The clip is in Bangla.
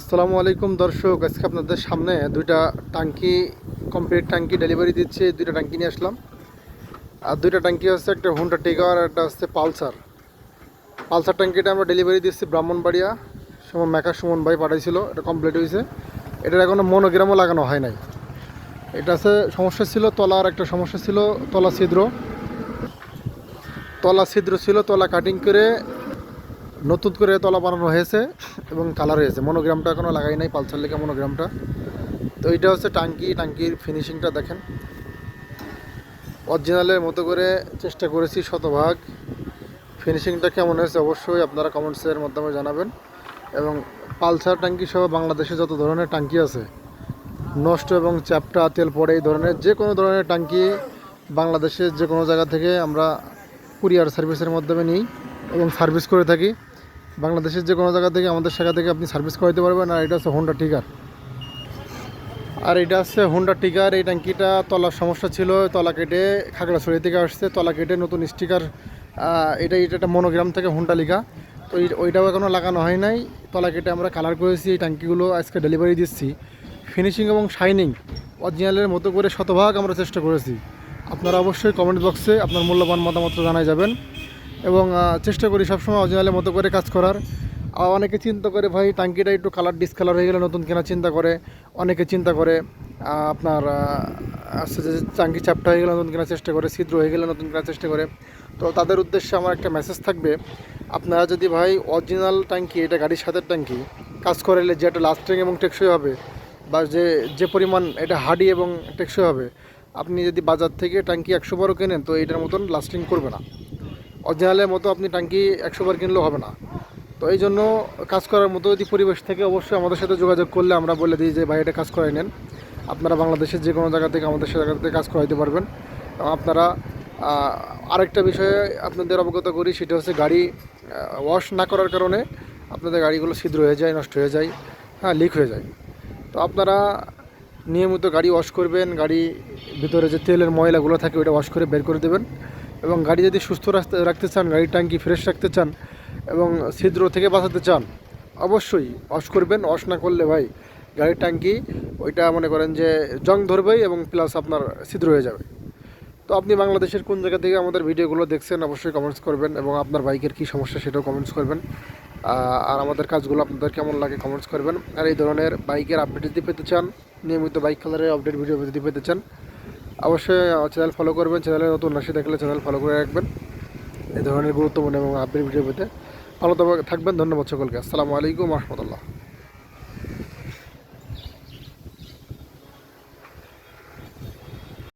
আসসালামু আলাইকুম দর্শক, আজকে আপনাদের সামনে দুইটা টাঙ্কি কমপ্লিট টাঙ্কি ডেলিভারি দিচ্ছে, দুইটা টাঙ্কি নিয়ে আসলাম। আর দুইটা টাঙ্কি হচ্ছে একটা হুন্ডা টিগার আর একটা হচ্ছে পালসার পালসার টাঙ্কিটা আমরা ডেলিভারি দিচ্ছি ব্রাহ্মণবাড়িয়া সুমন মেকা সুমন ভাই পাঠাইছিল, এটা কমপ্লিট হয়েছে। এটার এখনও মনোগ্রামও লাগানো হয় নাই। এটা আছে সমস্যা ছিল তলার একটা সমস্যা ছিল, তলা ছিদ্র। তলা ছিদ্র ছিল, তলা কাটিং করে নতুন করে তলা বানানো হয়েছে এবং কালার হয়েছে। মনোগ্রামটা এখনও লাগাই নাই, পালসার লেখা মনোগ্রামটা তো এইটা হচ্ছে টাঙ্কি, টাঙ্কির ফিনিশিংটা দেখেন। অরিজিনালের মতো করে চেষ্টা করেছি শতভাগ। ফিনিশিংটা কেমন হয়েছে অবশ্যই আপনারা কমেন্টসের মাধ্যমে জানাবেন। এবং পালসার টাঙ্কি সহ বাংলাদেশে যত ধরনের টাঙ্কি আছে, নষ্ট এবং চ্যাপটা তেল পড়ে এই ধরনের যে কোনো ধরনের টাঙ্কি বাংলাদেশের যে কোনো জায়গা থেকে আমরা কুরিয়ার সার্ভিসের মাধ্যমে নিই এবং সার্ভিস করে থাকি। বাংলাদেশের যে কোনো জায়গা থেকে, আমাদের শাখা থেকে আপনি সার্ভিস করাতে পারবেন, আর এটা হচ্ছে হোন্ডা টিকার আর এটা হচ্ছে হোন্ডা টিকার এই ট্যাঙ্কিটা তলার সমস্যা ছিল, তলা কেটে খাগড়াছড়ি থেকে আসছে, তলা কেটে নতুন স্টিকার এটা এটা একটা মনোগ্রাম থেকে হোন্ডা লিখা। তো ওইটাও এখনও লাগানো হয় নাই। তলা কেটে আমরা কালার করেছি, এই ট্যাঙ্কিগুলো আজকে ডেলিভারি দিচ্ছি। ফিনিশিং এবং শাইনিং অরিজিনালের মতো করে শতভাগ আমরা চেষ্টা করেছি। আপনারা অবশ্যই কমেন্ট বক্সে আপনার মূল্যবান মতামত জানাই যাবেন। এবং চেষ্টা করি সবসময় অরিজিনালের মতো করে কাজ করার। অনেকে চিন্তা করে, ভাই, টাঙ্কিটা একটু কালার ডিসকালার হয়ে গেলে নতুন কেনা চিন্তা করে। অনেকে চিন্তা করে আপনার টাঙ্কি চাপটা হয়ে গেলে নতুন কেনার চেষ্টা করে, ছিদ্র হয়ে গেলে নতুন কেনার চেষ্টা করে। তো তাদের উদ্দেশ্যে আমার একটা মেসেজ থাকবে, আপনারা যদি, ভাই অরিজিনাল ট্যাঙ্কি এটা গাড়ির সাথে ট্যাঙ্কি কাজ করালে যে একটা লাস্টিং এবং টেকসই হবে বা যে যে পরিমাণ এটা হার্ডি এবং টেকসই হবে, আপনি যদি বাজার থেকে ট্যাঙ্কি একশো বারও কেনেন, তো এটার মতন লাস্টিং করবে না। অরিজিনালের মতো আপনি ট্যাঙ্কি একশো বার কিনলেও হবে না। তো এই জন্য কাজ করার মতো যদি পরিবেশ থেকে অবশ্যই আমাদের সাথে যোগাযোগ করলে আমরা বলে দিই যে, ভাই, এটা কাজ করাই নেন। আপনারা বাংলাদেশের যে কোনো জায়গা থেকে আমাদের সাথে জায়গা থেকে কাজ করাইতে পারবেন। আপনারা আরেকটা বিষয়ে আপনাদের অবগত করি, সেটা হচ্ছে গাড়ি ওয়াশ না করার কারণে আপনাদের গাড়িগুলো ছিদ্র হয়ে যায়, নষ্ট হয়ে যায় হ্যাঁ লিক হয়ে যায়। তো আপনারা নিয়মিত গাড়ি ওয়াশ করবেন, গাড়ি ভিতরে যে তেলের ময়লাগুলো থাকে ওটা ওয়াশ করে বের করে দেবেন। এবং গাড়ি যদি সুস্থ রাখতে রাখতে চান, গাড়ির ট্যাঙ্কি ফ্রেশ রাখতে চান এবং ছিদ্র থেকে বাঁচাতে চান, অবশ্যই অশ করবেন। ওয়াশ না করলে ভাই গাড়ির ট্যাঙ্কি, ওইটা মনে করেন যে জং ধরবেই এবং প্লাস আপনার ছিদ্র হয়ে যাবে। তো আপনি বাংলাদেশের কোন জায়গা থেকে আমাদের ভিডিওগুলো দেখছেন, অবশ্যই কমেন্টস করবেন এবং আপনার বাইকের কী সমস্যা সেটাও কমেন্টস করবেন। আর আমাদের কাজগুলো আপনাদের কেমন লাগে কমেন্টস করবেন। আর এই ধরনের বাইকের আপডেট যদি পেতে চান, নিয়মিত বাইক কালারের আপডেট ভিডিও যদি পেতে চান অবশ্যই চ্যানেল ফলো করবেন চ্যানেলে নতুন রাশি দেখলে চ্যানেল ফলো করে রাখবেন। এই ধরনের গুরুত্বপূর্ণ এবং আপডেট ভিডিও পেতে। ভালো থাকবেন, ধন্যবাদ সকলকে। আসসালামু আলাইকুম রহমতুল্লাহ।